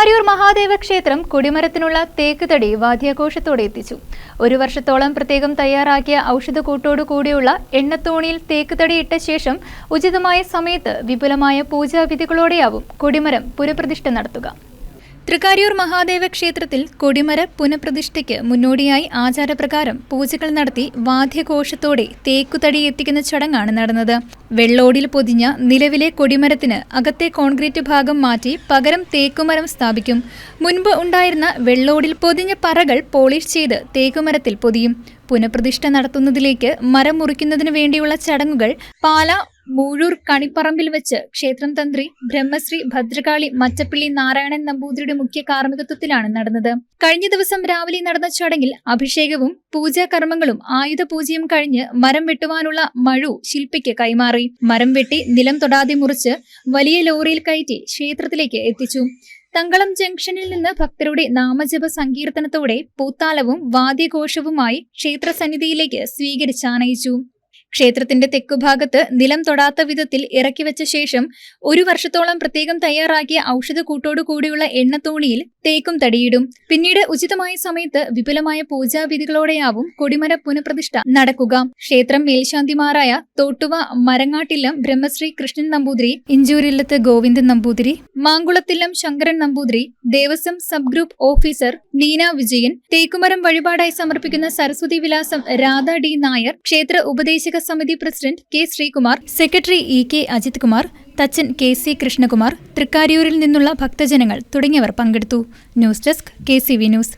തൃക്കാരിയൂർ മഹാദേവ ക്ഷേത്രം കൊടിമരത്തിനുള്ള തേക്ക് തടി വാദ്യാഘോഷത്തോടെ എത്തിച്ചു. ഒരു വർഷത്തോളം പ്രത്യേകം തയ്യാറാക്കിയ ഔഷധക്കൂട്ടോടു കൂടിയുള്ള എണ്ണത്തോണിയിൽ തേക്ക് തടി ഇട്ട ശേഷം ഉചിതമായ സമയത്ത് വിപുലമായ പൂജാവിധികളോടെയാവും കൊടിമരം പുനഃപ്രതിഷ്ഠ നടത്തുക. തൃക്കാരിയൂർ മഹാദേവ ക്ഷേത്രത്തിൽ കൊടിമര പുനഃപ്രതിഷ്ഠയ്ക്ക് മുന്നോടിയായി ആചാരപ്രകാരം പൂജകൾ നടത്തി വാദ്യഘോഷത്തോടെ തേക്കുതടി എത്തിക്കുന്ന ചടങ്ങാണ് നടന്നത്. വെള്ളോടിൽ പൊതിഞ്ഞ നിലവിലെ കൊടിമരത്തിന് അകത്തെ കോൺക്രീറ്റ് ഭാഗം മാറ്റി പകരം തേക്കുമരം സ്ഥാപിക്കും. മുൻപ് ഉണ്ടായിരുന്ന വെള്ളോടിൽ പൊതിഞ്ഞ പറകൾ പോളിഷ് ചെയ്ത് തേക്കുമരത്തിൽ പൊതിയും. പുനഃപ്രതിഷ്ഠ നടത്തുന്നതിലേക്ക് മരം മുറിക്കുന്നതിന് വേണ്ടിയുള്ള ചടങ്ങുകൾ പാല മൂഴൂർ കണിപ്പറമ്പിൽ വെച്ച് ക്ഷേത്രം തന്ത്രി ബ്രഹ്മശ്രീ ഭദ്രകാളി മച്ചപ്പിള്ളി നാരായണൻ നമ്പൂതിരിയുടെ മുഖ്യ കാർമ്മികത്വത്തിലാണ് നടന്നത്. കഴിഞ്ഞ ദിവസം രാവിലെ നടന്ന ചടങ്ങിൽ അഭിഷേകവും പൂജാകർമ്മങ്ങളും ആയുധ പൂജയും കഴിഞ്ഞ് മരം വെട്ടുവാനുള്ള മഴു ശില്പിക്ക് കൈമാറി. മരം വെട്ടി നിലം തൊടാതെ മുറിച്ച് വലിയ ലോറിയിൽ കയറ്റി ക്ഷേത്രത്തിലേക്ക് എത്തിച്ചു. തങ്കളം ജംഗ്ഷനിൽ നിന്ന് ഭക്തരുടെ നാമജപ സങ്കീർത്തനത്തോടെ പൂത്താലവും വാദ്യഘോഷവുമായി ക്ഷേത്രസന്നിധിയിലേക്ക് സ്വീകരിച്ചാനയിച്ചു ക്ഷേത്രത്തിന്റെ തെക്കുഭാഗത്ത് നിലം തൊടാത്ത വിധത്തിൽ ഇറക്കി വെച്ച ശേഷം ഒരു വർഷത്തോളം പ്രത്യേകം തയ്യാറാക്കിയ ഔഷധക്കൂട്ടോടു കൂടിയുള്ള എണ്ണത്തോണിയിൽ തേക്കും തടിയിടും. പിന്നീട് ഉചിതമായ സമയത്ത് വിപുലമായ പൂജാവിധികളോടെയാവും കൊടിമര പുനഃപ്രതിഷ്ഠ നടക്കുക. ക്ഷേത്രം മേൽശാന്തിമാരായ Thottuva Marangattillam Brahmashri Krishnan Namboothiri ഇഞ്ചൂരില്ലത്ത് Govindan Namboothiri Mankulathillam Sankaran Namboothiri Devaswom sub group officer Neena Vijayan തേക്കുമരം വഴിപാടായി സമർപ്പിക്കുന്ന സരസ്വതി വിലാസം രാധ ഡി നായർ ക്ഷേത്ര ഉപദേശക സമിതി president K Sreekumar secretary E K Ajith Kumar Thachan K C Krishnakumar തൃക്കാരിയൂരിൽ നിന്നുള്ള ഭക്തജനങ്ങൾ തുടങ്ങിയവർ പങ്കെടുത്തു. News desk K C V news.